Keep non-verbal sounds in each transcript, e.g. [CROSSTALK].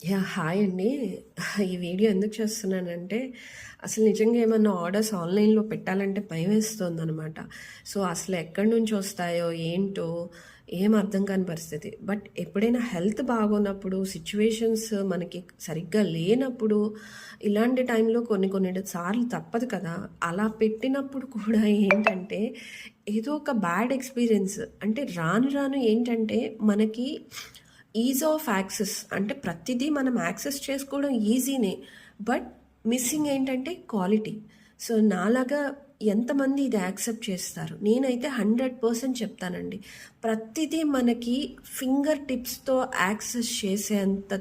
Yeah hi అండి. ఈ video ఎందుకు చేస్తున్నానంటే, అసలు నిజంగా ఏమన్నా ఆర్డర్స్ ఆన్‌లైన్‌లో పెట్టాలంటే భయమేస్తోందనమాట. సో, అసలు ఎక్కడి నుంచి వస్తాయో ఏంటో ఏం అర్థం కాని పరిస్థితి. బట్ ఎప్పుడైనా హెల్త్ బాగున్నప్పుడు సిచ్యువేషన్స్ మనకి సరిగ్గా లేనప్పుడు, ఇలాంటి టైంలో కొన్ని కొన్ని సార్లు తప్పదు కదా! అలా పెట్టినప్పుడు కూడా ఏంటంటే, ఏదో ఒక బ్యాడ్ ఎక్స్‌పీరియన్స్ అంటే రాను రాను ఏంటంటే, మనకి ఈజ్ ఆఫ్ యాక్సెస్ అంటే ప్రతిదీ మనం యాక్సెస్ చేసుకోవడం ఈజీనే బట్ మిస్సింగ్ ఏంటంటే క్వాలిటీ సో నాలాగా ఎంతమంది ఇది యాక్సెప్ట్ చేస్తారు? నేనైతే హండ్రెడ్ పర్సెంట్ చెప్తానండి. ప్రతిదీ మనకి ఫింగర్ టిప్స్తో యాక్సెస్ చేసేంత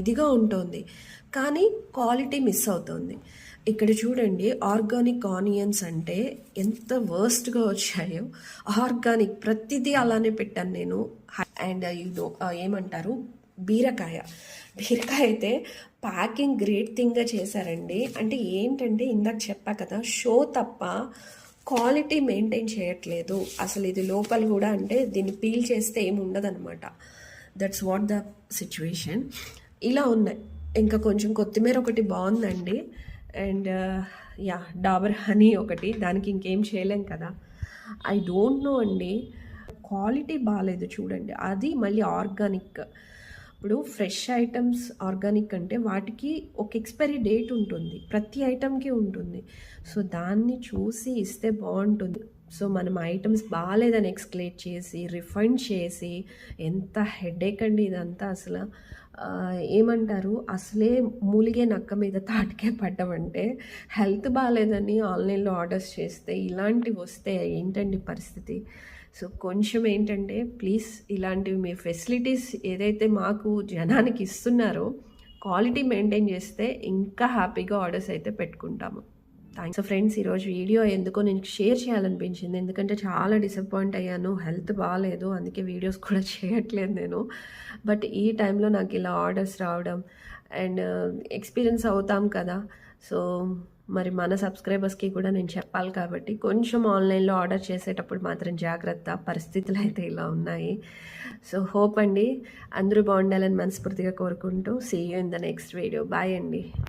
ఇదిగా ఉంటుంది. కానీ క్వాలిటీ మిస్ అవుతుంది. ఇక్కడ చూడండి ఆర్గానిక్ ఆనియన్స్ అంటే ఎంత వర్స్ట్గా వచ్చాయో. ఆర్గానిక్ ప్రతిదీ అలానే పెట్టాను నేను. అండ్ యూనో ఏమంటారు? బీరకాయ. బీరకాయ అయితే ప్యాకింగ్ గ్రేట్ థింగ్గా చేశారండి. అంటే ఏంటంటే ఇందాక చెప్పా కదా షో తప్ప క్వాలిటీ మెయింటైన్ చేయట్లేదు. అసలు ఇది లోపల కూడా అంటే దీన్ని పీల్ చేస్తే ఏమి ఉండదన్నమాట. దట్స్ వాట్ ద సిచ్యువేషన్ ఇలా ఉన్నాయి. ఇంకా కొంచెం కొత్తిమీర ఒకటి బాగుందండి. అండ్ యా డాబర్ హనీ ఒకటి. దానికి ఇంకేం చేయలేం కదా. ఐ డోంట్ నో అండి. క్వాలిటీ బాగాలేదు చూడండి. అది మళ్ళీ ఆర్గానిక్. ఇప్పుడు ఫ్రెష్ ఐటమ్స్ ఆర్గానిక్ అంటే వాటికి ఒక ఎక్స్పైరీ డేట్ ఉంటుంది. ప్రతి ఐటమ్కి ఉంటుంది. సో దాన్ని చూసి ఇస్తే బాగుంటుంది. సో మనం ఐటమ్స్ బాగాలేదని ఎక్స్క్లేట్ చేసి రిఫండ్ చేసి ఎంత హెడేక్ అండి ఇదంతా అసలు. ఏమంటారు? అసలే మూలిగే నక్క మీద తాటికే పడ్డమంటే హెల్త్ బాగాలేదని ఆన్లైన్లో ఆర్డర్స్ చేస్తే ఇలాంటివి వస్తే ఏంటండి పరిస్థితి? సో కొంచెం ఏంటంటే ప్లీజ్ ఇలాంటివి మీ ఫెసిలిటీస్ ఏదైతే మాకు జనానికి ఇస్తున్నారో క్వాలిటీ మెయింటైన్ చేస్తే ఇంకా హ్యాపీగా ఆర్డర్స్ అయితే పెట్టుకుంటాము. థ్యాంక్స్ సో ఫ్రెండ్స్ ఈరోజు వీడియో ఎందుకో నేను షేర్ చేయాలనిపించింది. ఎందుకంటే చాలా డిసప్పాయింట్ అయ్యాను. హెల్త్ బాగాలేదు అందుకే వీడియోస్ కూడా [LAUGHS] చేయట్లేదు నేను. బట్ ఈ టైంలో నాకు ఇలా ఆర్డర్స్ రావడం అండ్ ఎక్స్పీరియన్స్ అవుతాం కదా. సో మరి మన సబ్స్క్రైబర్స్కి కూడా నేను చెప్పాలి కాబట్టి కొంచెం ఆన్లైన్లో ఆర్డర్ చేసేటప్పుడు మాత్రం జాగ్రత్త. పరిస్థితులు అయితే ఇలా ఉన్నాయి. సో హోప్ అండి. అందరూ బాగుండాలని మనస్ఫూర్తిగా కోరుకుంటూ see you in the next video bye అండి.